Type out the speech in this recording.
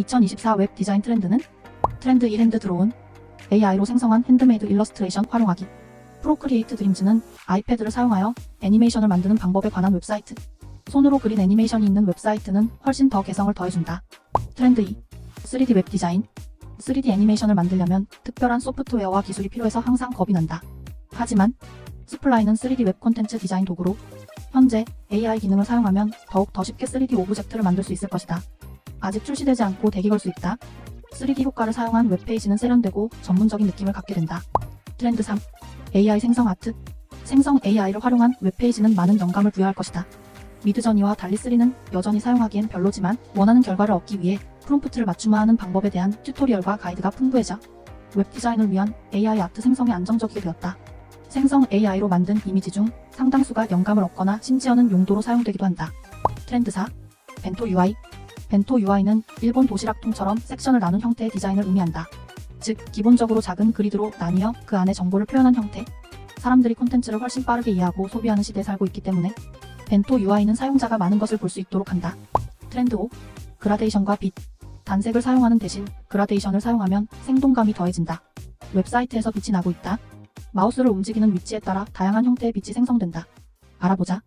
2024 웹 디자인 트렌드는 트렌드 1 핸드 드로운 AI로 생성한 핸드메이드 일러스트레이션 활용하기 프로크리에이트 드림즈는 아이패드를 사용하여 애니메이션을 만드는 방법에 관한 웹사이트 손으로 그린 애니메이션이 있는 웹사이트는 훨씬 더 개성을 더해준다. 트렌드 2 3D 웹 디자인 3D 애니메이션을 만들려면 특별한 소프트웨어와 기술이 필요해서 항상 겁이 난다. 하지만 스플라이는 3D 웹 콘텐츠 디자인 도구로 현재 AI 기능을 사용하면 더욱 더 쉽게 3D 오브젝트를 만들 수 있을 것이다. 아직 출시되지 않고 대기 걸 수 있다. 3D 효과를 사용한 웹페이지는 세련되고 전문적인 느낌을 갖게 된다. 트렌드 3. AI 생성 아트. 생성 AI를 활용한 웹페이지는 많은 영감을 부여할 것이다. 미드저니와 달리 3는 여전히 사용하기엔 별로지만 원하는 결과를 얻기 위해 프롬프트를 맞춤화하는 방법에 대한 튜토리얼과 가이드가 풍부해져 웹 디자인을 위한 AI 아트 생성에 안정적이게 되었다. 생성 AI로 만든 이미지 중 상당수가 영감을 얻거나 심지어는 용도로 사용되기도 한다. 트렌드 4. 벤토 UI. 벤토 UI는 일본 도시락 통처럼 섹션을 나눈 형태의 디자인을 의미한다. 즉, 기본적으로 작은 그리드로 나뉘어 그 안에 정보를 표현한 형태. 사람들이 콘텐츠를 훨씬 빠르게 이해하고 소비하는 시대에 살고 있기 때문에 벤토 UI는 사용자가 많은 것을 볼 수 있도록 한다. 트렌드 5. 그라데이션과 빛. 단색을 사용하는 대신 그라데이션을 사용하면 생동감이 더해진다. 웹사이트에서 빛이 나고 있다. 마우스를 움직이는 위치에 따라 다양한 형태의 빛이 생성된다. 알아보자.